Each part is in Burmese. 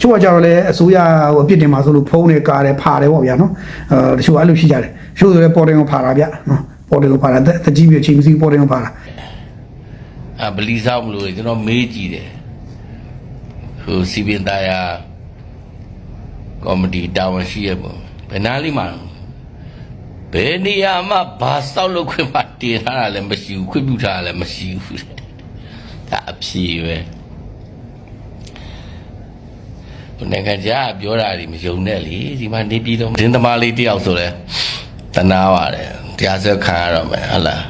ချို့ကကြတော့လေအစိုးရဟိုအပြစ်တင်မှာဆိုလို့ဖုံးတယ်ကားတယ်ဖာတယ်ပေါ့ဗျာနော်အဲတချို့အဲ့လိုရှိကြတယ်တချို့ဆိုလေပေါ်တင်ကိုဖာတာဗျနော်ပေါ်တင်ကိုဖာတာတတကြီးပြချင်းစီပေါ်တင်ကိုဖာတာအဘလီဆောင်မလို့ကျွန်တော်မေးကြည့်တယ်ဟိုစီပင်သားယာကောမတီတာဝန်ရှိရပုံဘယ်နာလိမ့်မှာဘယ်နေရာမှာဘာစောက်လို့ခွင့်မတင်ထားတာလည်းမရှိဘူးခွင့်ပြုထားတာလည်းမရှိဘူးဒါအဖြေပဲဘယ် နိုင်ငံခြားကပြောတာတွေမယုံနဲ့လေဒီမှာနေပြည်တော်ဒင်းသမားလေးတယောက်ဆိုလဲတနာပါတယ်တရားစွဲခံရတော့မယ်ဟုတ်လား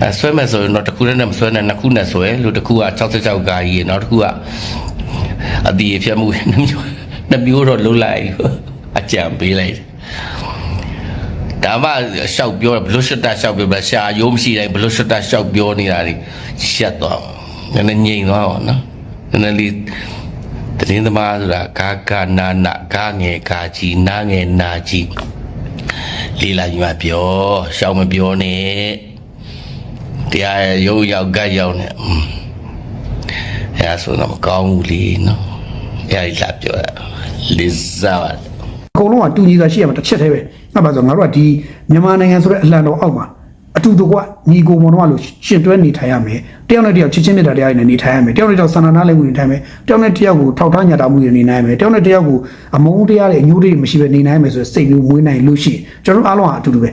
အဲဆွဲမယ်ဆိုရင်တော့တစ်ခုနဲ့မဆွဲနဲ့နှစ်ခုနဲ့ဆွဲလို့တစ်ခုက66ကာကြီးနောက်တစ်ခုကအတီးဖြတ်မှုနှစ်မျိုးနှစ်မျိုးတော့လုံးလိုက်အကြံပေးလိုက်ဒါမှရှောက်ပြောဘလို့ရှတ်တာရှောက်ပြောဘရှာရိုးမရှိတိုင်းဘလို့ရှတ်တာရှောက်ပြောနေတာတွေရှက်သွားနည်းနည်းငြိမ်သွားပါနော်နည်းနည်းလေး တရင်သမားဆိုတာကာကာနာနာကာငယ်ကာကြီးနာငယ်နာကြီးလေးလာညီမပြောရှောက်မပြောနဲ့တရားရုပ်ရောက်ဂတ်ရောက်နေอืมအဲဒါဆိုတော့မကောင်းဘူးလေနော်အဲဒီလာပြောတာလစ်စားပါအကုန်လုံးကတူညီတာရှိရမှာတစ်ချက်တည်းပဲအဲ့ပါဆိုငါတို့ကဒီမြန်မာနိုင်ငံဆိုတဲ့အလံတော်အောက်မှာ အတူတူကညီကိုမောင်တို့ကလို့ရှင်တွဲနေထိုင်ရမယ်တယောက်နဲ့တယောက်ချစ်ချင်းမြတ်တာတရားတွေနဲ့နေထိုင်ရမယ်တယောက်နဲ့တယောက်ဆန္ဒနာလည်းဝင်နေထိုင်မယ်တယောက်နဲ့တယောက်ကိုထောက်ထားညတာမှုတွေနေနိုင်မယ်တယောက်နဲ့တယောက်ကိုအမုန်းတရားတွေအညိုးတွေမရှိဘဲနေနိုင်မယ်ဆိုတဲ့စိတ်မျိုးမွေးနိုင်လို့ရှိရင်ကျွန်တော်တို့အားလုံးကအတူတူပဲ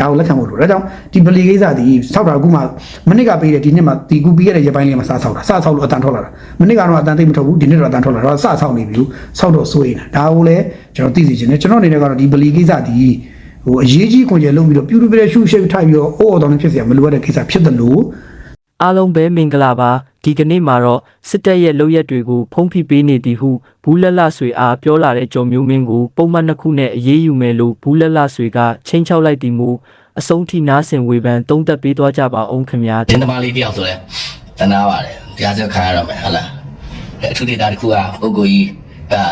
ဒါကိုလက်ခံဖို့လိုဒါကြောင့်ဒီဗလီကိစ္စဒီဆောက်တာအခုမှမနစ်ကပေးတယ်ဒီနှစ်မှဒီကူပြီးရတဲ့ရပိုင်းလေးမှာစဆောက်တာစဆောက်လို့အတန်ထွက်လာတာမနစ်ကတော့အတန်သိမ့်မထွက်ဘူးဒီနှစ်တော့အတန်ထွက်လာတော့စဆောက်နေပြီလို့ဆောက်တော့စိုးရင်ဒါကိုလည်းကျွန်တော်သိစီခြင်းနဲ့ကျွန်တော်အနေနဲ့ကတော့ဒီဗလီကိစ္စဒီ ဟိုအရေးကြီးခွန်ကျယ်လုံးပြီးတော့ပြူတူပြဲရှုရှုထိုက်ပြီးတော့အော့အော်တောင်းနေဖြစ်စရာမလိုရတဲ့ကိစ္စဖြစ်တယ်လို့အားလုံးပဲမင်္ဂလာပါဒီကနေ့မှာတော့စစ်တပ်ရဲ့လုပ်ရက်တွေကိုဖုံးဖိပေးနေသည်ဟုဘူးလက်လဆွေအားပြောလာတဲ့ကြော်မျိုးမင်းကိုပုံမှန်နှစ်ခုနဲ့အေးအေးယူမယ်လို့ဘူးလက်လဆွေကချိန်ချောက်လိုက်သည်မူအဆုံးထိနားဆင်ဝေဖန်တုံးသက်ပေးသွားကြပါအောင်ခင်ဗျာတင်တမလေးတယောက်ဆိုလဲတနာပါတယ်တရားစခါရတော့မယ်ဟုတ်လားအထူးဒေတာတစ်ခုကပုဂ္ဂိုလ်ကြီးအာ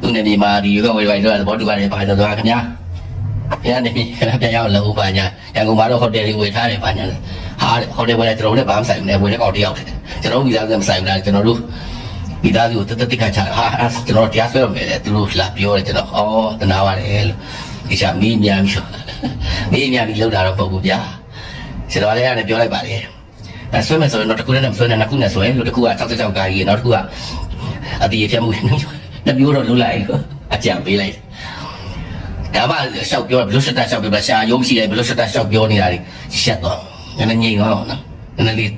သူ့နေဒီမှာဒီရုပ်ဝေဝိုင်းတော့သဘောတူပါတယ်ပါတယ်ဆိုတော့ခင်ဗျာ ရန်နေပြီခဏပြန်ရောက်လို့ပါညာရန်ကုန်မှာတော့ဟိုတယ်လေးဝေထားတယ်ပါညာဟာဟိုတယ်ဝယ်ကျွန်တော်တို့လည်းဘာမှမဆိုင်ဘူးလေဝယ်တဲ့ကောင်တယောက်တယ်ကျွန်တော်တို့ဗီဇာကမဆိုင်ဘူးလားကျွန်တော်တို့ဒီသားစုတတတိခါချဟာကျွန်တော်တရားစွဲရမယ်သူတို့လာပြောတယ်ကျွန်တော်ဩတနာပါတယ်လို့ဒီချာမီးမြန်ပြီမီးမြန်ပြီလောက်တာတော့ပုံကူဗျာကျွန်တော်လည်းရတယ်ပြောလိုက်ပါတယ်အဲဆွဲမယ်ဆိုရင်တော့တစ်ခုနဲ့မဆွဲနဲ့နှစ်ခုနဲ့ဆွဲလို့တစ်ခုက66ကာကြီးနောက်တစ်ခုကအတီးဖြတ်မှုနှစ်မျိုးတော့လုံးလိုက်အကြံပေးလိုက် ဒါမှရှောက်ပြောဘလို့ရှက်တာရှောက်ပြောဘရှာရုံးရှိတယ်ဘလို့ရှက်တာရှောက်ပြောနေတာတွေရှက်တော့နည်းနည်းငြိမ်သွားအောင်နော်နည်းနည်းလေး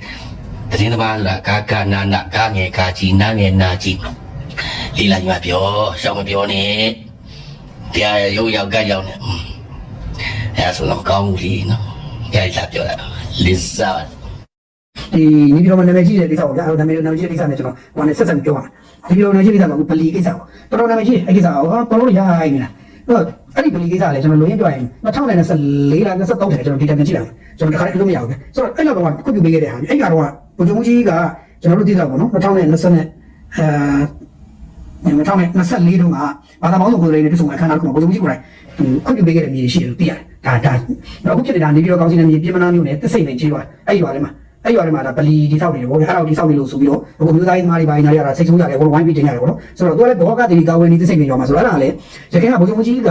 တရင်သမားဆိုတာကာကာနာနာကာငယ်ကာကြီးနာငယ်နာကြီးလေးလာညီမပြောရှောက်မပြောနဲ့တရားရုံးရောက်ကြရောက်နေအဲဒါဆိုတော့မကောင်းဘူးလीနော်အဲဒီလာပြောတာလစ်စားဒီညီပြောမနာမည်ကြီးတဲ့ကိစ္စကိုကြာနာမည်နာမည်ကြီးတဲ့ကိစ္စနဲ့ကျွန်တော်ဟိုနဲ့ဆက်ဆက်ပြောပါမယ်ဒီပြောနာမည်ကြီးတဲ့ကိစ္စကဗလီကိစ္စပေါ့တော်တော်နာမည်ကြီးအဲ့ကိစ္စကိုဟာတော်တော်ရဟိုင်းနေတာအဲ့ အဲ့ဒီဗလီကိစ္စလည်းကျွန်တော်လိုရင်းပြောရင်2024လား23ထဲကျွန်တော်ဒီတိုင်းကြည့်လိုက်ကျွန်တော်တခါတည်းလို့မရဘူးပဲဆိုတော့အဲ့လောက်တော့ခုပြုပေးခဲ့တဲ့ဟာအဲ့ကတော့ဘုံကြုံကြီးကကျွန်တော်တို့သိတာပေါ့နော်2020နဲ့အဲ2024တုန်းကဘာသာပေါင်းစုံကိုယ်လေးနဲ့တွေ့ဆုံအခမ်းအနားကိုဘုံကြုံကြီးကိုယ်တိုင်ခွင့်ပြုပေးခဲ့တဲ့မြေရှိတယ်လို့သိရတယ်ဒါဒါအခုဖြစ်နေတာနေပြည်တော်ကောင်စီနယ်မြေပြည်မနာမျိုးနဲ့တစ်စိတ်နဲ့ကြီးသွားအဲ့ရွာထဲမှာ အဲ့ရွာထဲမှာဒါဗလီတိဆောက်နေတယ်ဗောဗျာအဲ့ဒါကိုတိဆောက်နေလို့ဆိုပြီးတော့အခုမျိုးသားရေးသမားတွေပိုင်းနားရတာစိတ်ဆိုးရတယ်ဘောလုံးဝိုင်းပြီးတင်ရတယ်ဗောနော်ဆိုတော့သူကလည်းဘောကတိကာဝယ်နေတဲ့စိတ်နေရွာမှာဆိုတော့အဲ့ဒါလည်းရခိုင်ကဘုံကြီးက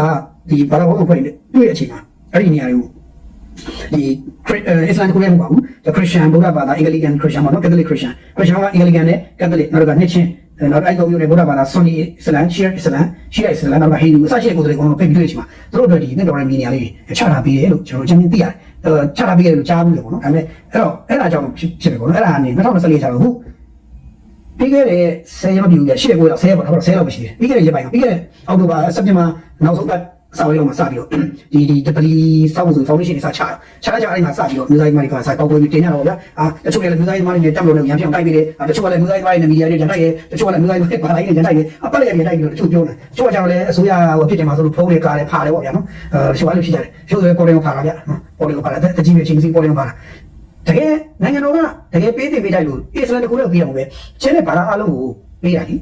ဒီဘာသာဘောလုံးဖွဲ့နေတွေ့တဲ့အချိန်မှာအဲ့ဒီနေရာတွေကိုဒီအစ္စလာမ်ကိုလည်းမဟုတ်ပါဘူးဒီခရစ်ယာန်ဗုဒ္ဓဘာသာအင်္ဂလိကန်ခရစ်ယာန်ပေါ့နော်ကက်သလစ်ခရစ်ယာန်ခရစ်ယာန်ကအင်္ဂလိကန်နဲ့ကက်သလစ်နောက်ကနှစ်ချင်း နောက်အဲ့ကောင်မျိုးနဲ့ဗုဒ္ဓဘာသာဆွန်နီအစ္စလာမ်ရှီယာအစ္စလာမ်ရှီယာအစ္စလာမ်နောက်ကဟိန္ဒူအစရှိတဲ့ကိုယ်တွေကတော့ဖိတ်ပြီးတွေ့တဲ့အချိန်မှာသူတို့အတွက်ဒီနှစ်တော်ရဲ့မြေနေရာလေးချထားပေးတယ်လို့ကျွန်တော်အချင်းချင်းသိရတယ်အဲချထားပေးတယ်လို့ကြားဘူးလေပေါ့နော်ဒါပေမဲ့အဲ့တော့အဲ့ဒါကြောင့်ဖြစ်ဖြစ်တယ်ပေါ့နော်အဲ့ဒါကနေ2024ချတော့ဟုတ်ပြီးခဲ့တဲ့10ရက်မပြည့်ဘူးပြရှေ့ကိုတော့10ရက်ပေါ့နော်10လောက်ပဲရှိတယ်ပြီးခဲ့တဲ့ရက်ပိုင်းပြီးခဲ့တဲ့အောက်တိုဘာစက်တင်ဘာနောက်ဆုံးပတ် စာဝေးတော့မှစပြီးတော့ဒီဒီပလီစောက်ဆိုဖောင်ဒေးရှင်းတွေစချချချအဲ့မှာစပြီးတော့မျိုးသားရေးသမားတွေကစပေါက်ကွဲပြီးတင်ရတော့ဗျာအာတချို့လည်းမျိုးသားရေးသမားတွေနဲ့တက်လို့လည်းရမ်းပြောင်းတိုက်ပြီးတယ်တချို့ကလည်းမျိုးသားရေးသမားတွေနဲ့မီဒီယာတွေရန်တိုက်ရဲတချို့ကလည်းမျိုးသားရေးသမားတွေဘာသာရေးနဲ့ရန်တိုက်ရဲအပတ်လည်းရန်တိုက်ပြီးတော့တချို့ပြောတယ်တချို့ကကျတော့လည်းအစိုးရဟိုဖြစ်တယ်မှာဆိုလို့ဖုံးတွေကားတယ်ဖာတယ်ပေါ့ဗျာနော်အဲတချို့အဲ့လိုဖြစ်ကြတယ်တချို့ဆိုလည်းပေါ်တယ်ကိုဖာတာဗျာနော်ပေါ်တယ်ကိုဖာတာတကြီးပဲချင်းစီပေါ်တယ်ကိုဖာတာတကယ်နိုင်ငံတော်ကတကယ်ပေးတင်ပေးတိုက်လို့အစ္စလာမ်တကူလည်းပြီးအောင်ပဲကျင်းတဲ့ဘာသာအလုံးကိုပေးတာလी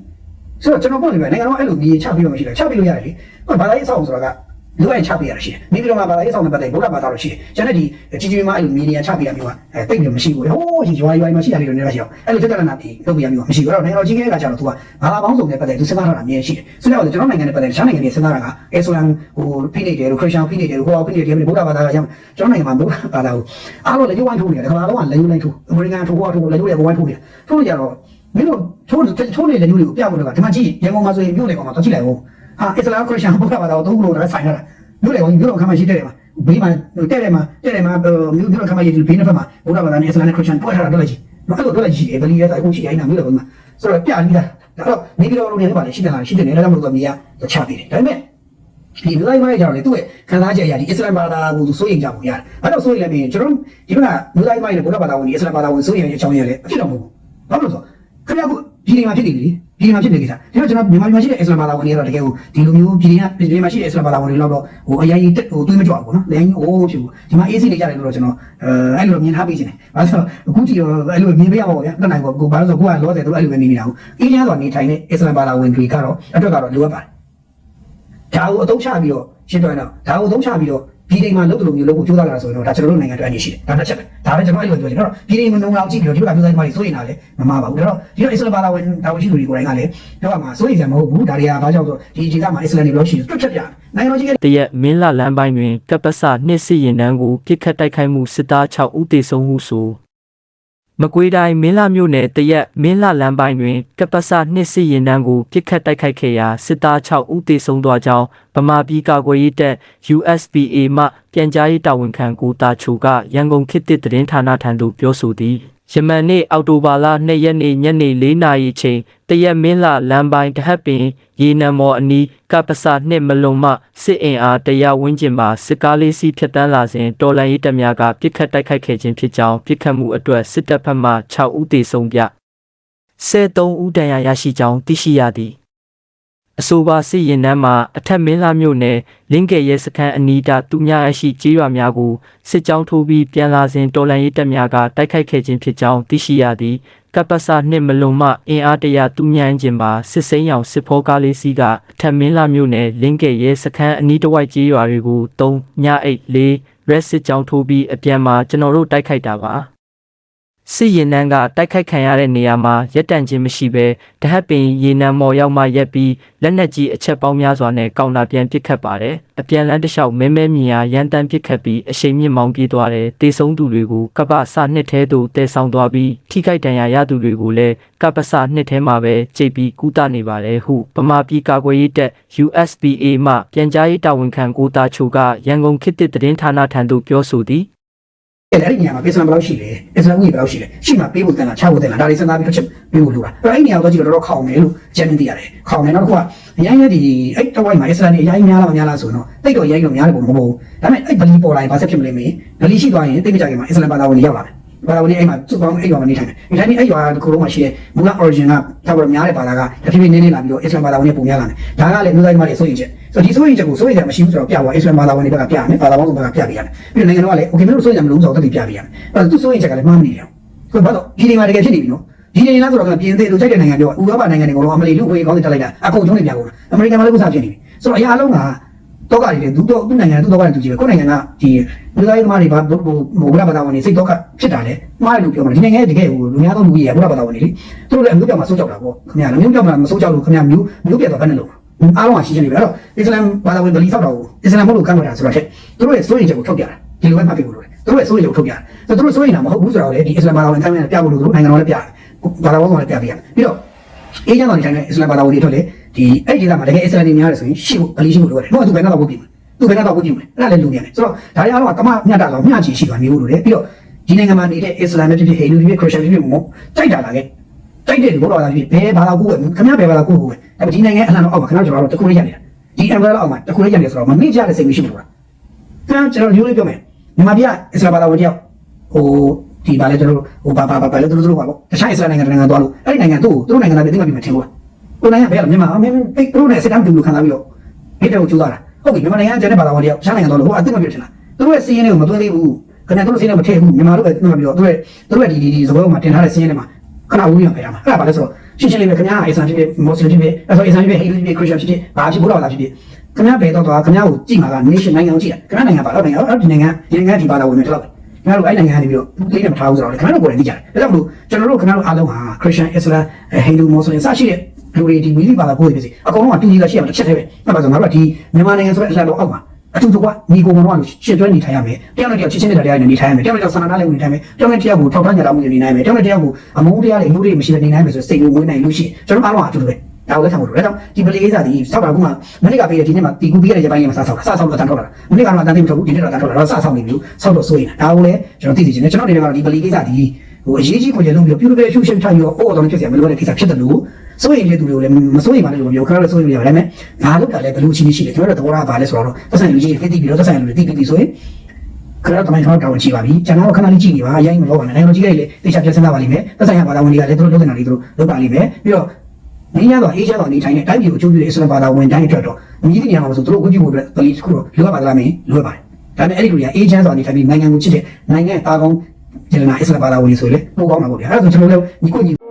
ဆိုတော့ကျွန်တော်ပြောနေပဲနိုင်ငံတော်အဲ့လိုမြေချပြီးတော့မရှိလားချပြီးလို့ရတယ်လीဘာသာရေးအဆောက်အဦဆိုတာကလိုအပ်ချပေးရရှိတယ်မိမိတို့မှာဘာသာရေးဆောင်တဲ့ပတ်သက်ဗုဒ္ဓဘာသာလို့ရှိတယ်ကျန်တဲ့ဒီကြီးကြီးမားအဲ့လိုမီဒီယာချပေးရမျိုးကအဲတိတ်ပြီးမရှိဘူးဟိုးဒီရွာရွာမှာရှိတာတွေလည်းရှိအောင်အဲ့လိုတက်တက်နာပြီးလုပ်ပြရမျိုးမရှိဘူးအဲ့တော့နိုင်ငံတော်ကြီးကကကြတော့သူကဘာသာပေါင်းစုံတဲ့ပတ်သက်သူစဉ်းစားထားတာအမြဲရှိတယ်ဆိုတော့ကျွန်တော်နိုင်ငံနဲ့ပတ်သက်တခြားနိုင်ငံတွေစဉ်းစားတာကအစ္စလာမ်ဟိုဖိနေတယ်လို့ခရစ်ယာန်ဖိနေတယ်လို့ဟိုဖိနေတယ်ဗုဒ္ဓဘာသာကရမ်းကျွန်တော်နိုင်ငံမှာဗုဒ္ဓဘာသာကိုအားလုံးလည်းဝိုင်းထိုးနေတယ်ခါတော့ကလည်းယူလိုက်ထိုးအမေရိကန်ထိုးဟောထိုးလည်းယူရဝိုင်းထိုးနေထိုးကြတော့ မင်းတို့ထိုးထိုးနေလည်းယူတွေကိုပြဖို့တော့ဒီမှာကြည့်ရန်ကုန်မှာဆိုရင်မြို့လေကောင်မှာတော့ကြည့်လိုက်ဦးဟာအစ္စလာမ်ခရစ်ယာန်ဗုဒ္ဓဘာသာကိုသုံးလို့လည်းဆိုင်ရတာမြို့လေကောင်မြို့တော်ခါမှရှိတဲ့တယ်မှာဘေးမှာတဲ့တယ်မှာတဲ့တယ်မှာမြို့မြို့တော်ခါမှရှိတဲ့ဘေးနှစ်ဖက်မှာဗုဒ္ဓဘာသာနဲ့အစ္စလာမ်နဲ့ခရစ်ယာန်ပွဲထားတာတော့လည်းကြည့်နော်အဲ့လိုတော့လည်းကြည့်တယ်ဗလီရဲတာအခုရှိအိုင်းနာမြို့လေကောင်မှာဆိုတော့ပြလိတာဒါတော့နေပြည်တော်လိုနေပါလေရှိတယ်လားရှိတယ်လည်းတော့မလို့တော့မြေကချပေးတယ်ဒါပေမဲ့ဒီလူလိုက်မိုင်းကြောင့်လေသူ့ရဲ့ခံစားချက်အရာဒီအစ္စလာမ်ဘာသာကိုသူစိုးရိမ်ကြပုံရတယ်။ဘာလို့စိုးရိမ်လဲမင်းကျွန်တော်ဒီကလူလိုက်မိုင်းနဲ့ဘုရားဘာသာဝင်ဒီအစ္စလာမ်ဘာသာဝင်စိုးရိမ်တဲ့အကြောင်းရလေအဖြစ်တော့မဟုတ်ဘူး။ဘာလို့လဲဆို ခင်ဗျားကဒီနေမှာဖြစ်နေပြီ။ဒီနေမှာဖြစ်နေကြတာ။ဒါတော့ကျွန်တော်မြန်မာပြည်မှာရှိတဲ့အစ္စလာမ်ဘာသာဝင်တွေကတော့တကယ်ကိုဒီလိုမျိုးဒီနေကဒီနေမှာရှိတဲ့အစ္စလာမ်ဘာသာဝင်တွေတော့ဟိုအရင်တက်ဟိုတွေးမကြွဘူးနော်။လည်းဟိုးဖြစ်ဘူး။ဒီမှာ AC တွေကြတယ်လို့တော့ကျွန်တော်အဲအဲ့လိုမြင်ထားပေးခြင်းတယ်။ဘာလို့ဆိုအခုကြည့်တော့အဲ့လိုမြင်ပေးရမှာပေါ့ဗျာ။တက်နိုင်ပေါ့ကိုဘာလို့ဆိုကိုကလောဆယ်သူအဲ့လိုပဲနေနေတာကိုအေးချမ်းစွာနေထိုင်တဲ့အစ္စလာမ်ဘာသာဝင်တွေကတော့အတွက်ကတော့လိုအပ်ပါတယ်။ဒါကိုအသုံးချပြီးတော့ရှင်းပြရင်တော့ဒါကိုအသုံးချပြီးတော့ ပြည်တိုင်းမှာလုပ်တယ်လို့မျိုးလုပ်ဖို့ကြိုးစားလာဆိုရင်တော့ဒါကျွန်တော်တို့နိုင်ငံအတွက်အရေးရှိတယ်ဒါတစ်ချက်ပဲဒါပဲကျွန်တော်အဲ့လိုပြောချင်တယ်တော့ပြည်တိုင်းမှာနှုံအောင်ကြည့်ပြီးတော့ဒီလိုကမျိုးသားတွေစိုးရင်လာလဲမမှားပါဘူးဒါတော့ဒီတော့အစ္စလာမ်ဘာသာဝင်တာဝန်ရှိသူတွေကိုယ်တိုင်ကလည်းပြောရမှာစိုးရင်စရာမဟုတ်ဘူးဒါတွေကဘာကြောင့်ဆိုဒီအခြေကမှာအစ္စလာမ်တွေလို့ရှိရင်တွတ်ချက်ပြနိုင်ငံတော်ကြီးကတရက်မင်းလာလမ်းပိုင်းတွင်ကပ္ပစနှစ်စစ်ရင်တန်းကိုပြစ်ခတ်တိုက်ခိုက်မှုစစ်သား6ဦးသေဆုံးမှုဆို မကွေးတိုင်းမင်းလာမြို့နယ်တရက်မင်းလာလမ်းပိုင်းတွင်ကပ္ပစနှစ်စစ်ရင်တန်းကိုပြစ်ခတ်တိုက်ခိုက်ခဲ့ရာစစ်သား6ဦးသေဆုံးသွားကြောင်းဗမာပြည်ကာကွယ်ရေးတပ် USPA မှပြန်ကြားရေးတာဝန်ခံကိုတာချိုကရန်ကုန်ခေတ်သစ်သတင်းဌာနထံသို့ပြောဆိုသည် ယမန်နေ့အောက်တိုဘာလ2ရက်နေ့ညနေ4နာရီချိန်တရက်မင်းလာလမ်းပိုင်းတဟတ်ပင်ရေနံမော်အနီးကပ္ပစနှစ်မလုံမှစစ်အင်အားတရားဝန်းကျင်မှာစစ်ကားလေးစီးဖြတ်တန်းလာစဉ်တော်လန်ရေးတပ်များကပြစ်ခတ်တိုက်ခိုက်ခဲ့ခြင်းဖြစ်ကြောင်းပြစ်ခတ်မှုအတွက်စစ်တပ်ဘက်မှ6ဦးသေဆုံးပြ73ဦးဒဏ်ရာရရှိကြောင်းသိရှိရသည် အဆိုပါစစ်ရင်နှမ်းမှာအထက်မင်းလာမြို့နယ်လင်းကယ်ရဲစခန်းအနီးတာသူများအရှိကျေးရွာများကိုစစ်ကြောင်းထိုးပြီးပြန်လာစဉ်တော်လန်ရေးတပ်များကတိုက်ခိုက်ခဲ့ခြင်းဖြစ်ကြောင်းသိရှိရသည်ကပ္ပစနှင့်မလုံမှအင်အားတရာသူညံခြင်းမှာစစ်စိမ်းရောင်စစ်ဖောကားလေးစီးကအထက်မင်းလာမြို့နယ်လင်းကယ်ရဲစခန်းအနီးတစ်ဝိုက်ကျေးရွာတွေကို၃ညအိတ်၄ရက်စစ်ကြောင်းထိုးပြီးအပြန်မှာကျွန်တော်တို့တိုက်ခိုက်တာပါ စစ်ရင်နှန်းကတိုက်ခိုက်ခံရတဲ့နေရာမှာရက်တန့်ခြင်းမရှိဘဲတဟတ်ပင်ရေနံမော်ရောက်မှရက်ပြီးလက်နက်ကြီးအချက်ပေါင်းများစွာနဲ့ကောင်တာပြန်ပစ်ခတ်ပါတယ်။အပြန်လန်းတစ်လျှောက်မဲမဲမြင်ရရန်တမ်းပစ်ခတ်ပြီးအရှိန်မြင့်မောင်းပြေးသွားတယ်။တေဆုံးသူတွေကိုကပ္ပစနှစ်ထဲသို့တည်ဆောင်သွားပြီးထိခိုက်ဒဏ်ရာရသူတွေကိုလည်းကပ္ပစနှစ်ထဲမှာပဲကြိတ်ပြီးကူတာနေပါတယ်ဟုဗမာပြည်ကာကွယ်ရေးတပ် USPA မှပြန်ကြားရေးတာဝန်ခံကိုတာချိုကရန်ကုန်ခေတ်သစ်သတင်းဌာနထံသို့ပြောဆိုသည် အဲ့ဒီနေရာမှာအစ္စလာမ်ဘယ်လောက်ရှိလဲအစ္စလာမ်ကြီးဘယ်လောက်ရှိလဲရှိမှပေးဖို့တန်လားချဖို့တန်လားဒါတွေစဉ်းစားပြီးတော့ချက်ပေးဖို့လိုတာအဲ့ဒီနေရာကိုတော့ကြည့်တော့တော်တော်ခေါင်တယ်လို့အကြံဉာဏ်သိရတယ်ခေါင်တယ်နောက်တစ်ခုကအရင်ကဒီအဲ့တဝိုက်မှာအစ္စလာမ်တွေအရင်များလားမများလားဆိုတော့တိတ်တော့ရိုက်တော့များတယ်ပုံမဟုတ်ဘူးဒါပေမဲ့အဲ့ဗလီပေါ်လာရင်ဘာဆက်ဖြစ်မလဲမေးဗလီရှိသွားရင်တိတ်မကြခင်မှာအစ္စလာမ်ဘာသာဝင်တွေရောက်လာတယ် ဘာသာဝင်တွေအဲ့မှာသူ့ပေါင်းအဲ့ရွာမှာနေထိုင်တယ်ဒီတိုင်းအဲ့ရွာတစ်ခုလုံးမှာရှိတဲ့မူလ origin ကတော်တော်များတဲ့ဘာသာကတဖြည်းဖြည်းနည်းနည်းလာပြီးတော့အစ္စလာမ်ဘာသာဝင်တွေပုံများလာတယ်ဒါကလည်းမျိုးသားတွေမှာဆိုရင်ချက်ဆိုဒီဆိုရင်ချက်ကိုဆိုရင်ချက်မရှိဘူးဆိုတော့ပြသွားအစ္စလာမ်ဘာသာဝင်တွေဘက်ကပြမယ်ဘာသာပေါင်းစုံဘက်ကပြပြရတယ်ပြီးတော့နိုင်ငံတော်ကလည်း okay မျိုးဆိုရင်ချက်မလို့ဆိုတော့တတိပြပြရတယ်အဲ့ဒါသူဆိုရင်ချက်ကလည်းမှားမနေတယ်ကိုဘာလို့ဒီနေမှာတကယ်ဖြစ်နေပြီနော်ဒီနေလားဆိုတော့ပြင်သေးလို့ကြိုက်တဲ့နိုင်ငံပြောဥရောပနိုင်ငံတွေကတော့အမလီလူခွေကောင်းတွေတက်လိုက်တာအကုန်ကျုံးနေပြကုန်အမေရိကန်မှာလည်းဥစားဖြစ်နေပြီဆိုတော့အရာအလုံးက တော့ကတွေသူတော့သူ့နိုင်ငံသူ့တော့ကတူကြည့်ပဲကိုယ်နိုင်ငံကဒီလူသားရေးသမားတွေဘာဟိုဘုရားဘာသာဝင်တွေစိတ်တော့ကဖြစ်တာလေမှားတယ်လို့ပြောမှာဒီနိုင်ငံရဲ့တကယ်ဟိုလူများသောလူကြီးရဲ့ဘုရားဘာသာဝင်တွေလေသူတို့လည်းအမျိုးပြောင်းမှာစိုးကြောက်တာပေါ့ခင်ဗျာမျိုးပြောင်းမှာမစိုးကြောက်လို့ခင်ဗျာမျိုးမျိုးပြတ်တော့ဘယ်နဲ့လို့အားလုံးကရှင်းရှင်းလေးပဲအဲ့တော့အစ္စလာမ်ဘာသာဝင်ဗလီဆောက်တာကိုအစ္စလာမ်ဘုလို့ကန့်ကွက်တာဆိုတော့ချက်သူတို့ရဲ့စိုးရင်ချက်ကိုထုတ်ပြတာဒီလိုပဲမှတ်ပြဖို့လိုတယ်သူတို့ရဲ့စိုးရင်ချက်ကိုထုတ်ပြတာဆိုတော့သူတို့စိုးရင်တာမဟုတ်ဘူးဆိုတော့လေဒီအစ္စလာမ်ဘာသာဝင်ကန့်ကွက်ပြဖို့လို့သူတို့နိုင်ငံတော်လည်းပြတယ်ဘာသာဝင်ကလည်းပြပြရတယ်ပြီးတော့အေးချမ်းတော်နေတိုင်းနဲ့အစ္စလာမ်ဘာသာဝင်တွေထွက်လေ ဒီအဲ့ဒီဒေသမှာတကယ်အစ္စလာမ်တွေများတယ်ဆိုရင်ရှိဖို့ဗလီရှိဖို့လိုတယ်တော့သူဘယ်တော့မှမဟုတ်ဘူးသူဘယ်တော့မှမပြုမယ်အဲ့ဒါလည်းလူနေတယ်ဆိုတော့ဒါတွေအားလုံးကတမမျှတာလောက်မျှချီရှိသွားမျိုးလို့လေပြီးတော့ဒီနိုင်ငံမှာနေတဲ့အစ္စလာမ်ပဲဖြစ်ဖြစ်ဟိန္ဒူတွေဖြစ်ခရစ်ယာန်တွေဖြစ်မို့တိုက်တာလာခဲ့တိုက်တဲ့လူဘုရားသာဖြစ်ဘယ်ဘာသာကိုပဲခင်ဗျားဘယ်ဘာသာကိုကိုပဲဒါပေမဲ့ဒီနိုင်ငံအလှမ်းတော့အောက်မှာခင်ဗျားကျွန်တော်တို့တခုလေးရနေတာဒီ umbrella အောက်မှာတခုလေးရနေဆိုတော့မမေ့ကြတဲ့စိတ်မရှိဘူးလားခင်ဗျားကျွန်တော်ရိုးရိုးပြောမယ်မြန်မာပြည်ကအစ္စလာမ်ဘာသာဝင်တယောက်ဟိုဒီဘာလဲကျွန်တော်ဟိုဘာဘာဘာလဲတို့တို့ပါပေါ့တခြားအစ္စလာမ်နိုင်ငံနိုင်ငံသွားလို့အဲ့ဒီနိုင်ငံသူ့ကိုသူတို့နိုင်ငံသားတွေသိမှပြီးမှထင်လို့ ကိုနိုင်ငံဘယ်လိုမြန်မာအမေသူတို့နဲ့စစ်တမ်းတူလို့ခံစားပြီးတော့ဒီတော့ကျူးသွားတာဟုတ်ပြီမြန်မာနိုင်ငံကကျတဲ့ဘာသာဝင်တယောက်ရှားနိုင်ငံတော့လို့ဟိုအသိမပြတ်ချင်တာသူတို့ရဲ့စီးရင်တွေကိုမသွင်းသေးဘူးခင်ဗျားတို့စီးရင်မထည့်ဘူးမြန်မာတို့ပဲသိမှပြီးတော့သူတို့သူတို့ရဲ့ဒီဒီဒီသဘောမှာတင်ထားတဲ့စီးရင်တွေမှာခဏဝူးရဖယ်တာမှာအဲ့ဒါဘာလဲဆိုတော့ရှင်းရှင်းလေးပဲခင်ဗျားအစ္စလာမ်ဖြစ်ဖြစ်မွတ်စလင်ဖြစ်ဖြစ်အဲ့ဆိုအစ္စလာမ်ဖြစ်ဖြစ်ဟိန္ဒူဖြစ်ဖြစ်ခရစ်ယာန်ဖြစ်ဖြစ်ဘာဖြစ်ဘုရားဘာသာဖြစ်ဖြစ်ခင်ဗျားဘယ်တော့သွားခင်ဗျားကိုကြည့်မှာက nation နိုင်ငံကိုကြည့်တာခင်ဗျားနိုင်ငံပါတော့နိုင်ငံအော်ဒီနိုင်ငံဒီနိုင်ငံဒီဘာသာဝင်တွေတော့ခင်ဗျားတို့အဲ့နိုင်ငံကနေပြီးတော့လေးနဲ့မထားဘူးဆိုတော့ခင်ဗျားတို့ကိုယ်တိုင်သိကြတယ်ဒါကြောင့်မလို့ကျွန်တော်တို့ခင်ဗျားတို့အားလုံးဟာ Christian Islam ဟိန္ဒူမွတ်စလင်စရှိတဲ့ လူတွေဒီမိမိဘာသာကိုယ်တွေဖြစ်စေအကုန်လုံးကတူညီတာရှိရမယ်တစ်ချက်တည်းပဲအဲ့ဒါဆိုငါတို့ကဒီမြန်မာနိုင်ငံဆိုတဲ့အလှတော့အောက်မှာအတူတူကညီကိုမောင်ကရှင်တွဲနေထိုင်ရမယ်တယောက်နဲ့တယောက်ချစ်ချင်းမြတ်တရားနဲ့နေထိုင်ရမယ်တယောက်နဲ့တယောက်ဆန္ဒလည်းနေထိုင်ရမယ်တယောက်နဲ့တယောက်ကိုထောက်ထားကြတာမှုနေနိုင်မယ်တယောက်နဲ့တယောက်ကိုအမုန်းတရားတွေအမှုတွေမရှိတဲ့နေနိုင်မယ်ဆိုစိတ်ကိုဝင်နိုင်လို့ရှိရင်ကျွန်တော်အားလုံးအတူတူပဲဒါကိုလည်းဆောင်လို့ဒါကြောင့်ဒီပလေးကိစ္စဒီဆောက်တာကမှမနေ့ကပေးတဲ့ဒီနေ့မှာတီကူပြီးရတဲ့ရပိုင်းလေးမှာစဆောက်တာစဆောက်လို့တန်ထုတ်လာတာမနေ့ကတော့တန်သိမထုတ်ဘူးဒီနေ့တော့တန်ထုတ်လာတော့စဆောက်နေပြီဆောက်တော့ဆိုရင်ဒါကိုလည်းကျွန်တော်သိသိချင်းကျွန်တော်နေကတော့ဒီပလေးကိစ္စဒီဟိုအရေးကြီးကိုကျွန်တော်ပြုလုပ်ပြီးရှုရှုချင်ချင်ရောအော်တော်လည်းဖြစ်စရာမလိုတဲ့ကိစ္စဖြစ်တယ်လို့ စိုးရင်တဲ့သူတွေကိုလည်းမစိုးရင်ပါနဲ့လို့ပြောခါတော့စိုးရင်ရပါဒါပေမဲ့ဘာလို့ကလည်းဘယ်လိုချင်းရှိလဲကျွန်တော်တို့သဘောထားပါလဲဆိုတော့သက်ဆိုင်လူကြီးတွေသိပြီးတော့သက်ဆိုင်လူတွေသိပြီးဆိုရင်ခရတော့တိုင်းထောက်တောင်းကြည့်ပါပြီကျွန်တော်ခဏလေးကြည့်နေပါရိုင်းမလို့ပါနဲ့နိုင်ငံတော်ကြီးကလည်းတေချာပြဿနာပါလိမ့်မယ်သက်ဆိုင်ရာဘာသာဝင်တွေကလည်းသူတို့လုပ်တဲ့နာလေးသူတို့လုပ်ပါလိမ့်မယ်ပြီးတော့နေရတော့အေးချမ်းတော့နေထိုင်တဲ့တိုင်းပြည်ကိုအကျိုးပြုတဲ့အစ္စလာမ်ဘာသာဝင်တိုင်းအတွက်တော့မြည်တဲ့နေရာမှာဆိုသူတို့ဝိပုဖို့အတွက်ပလီတစ်ခုတော့လိုအပ်ပါသလားမင်းလိုအပ်ပါတယ်ဒါပေမဲ့အဲ့ဒီလူတွေကအေးချမ်းတော့နေထိုင်ပြီးနိုင်ငံကိုချစ်တဲ့နိုင်ငံသားကောင်းကျေနပ်အစ္စလာမ်ဘာသာဝင်တွေဆိုရင်လည်းပိုကောင်းမှာပေါ့ဗျာအဲ့ဒါဆိုကျွန်တော်တို့လည်းညီကိုညီ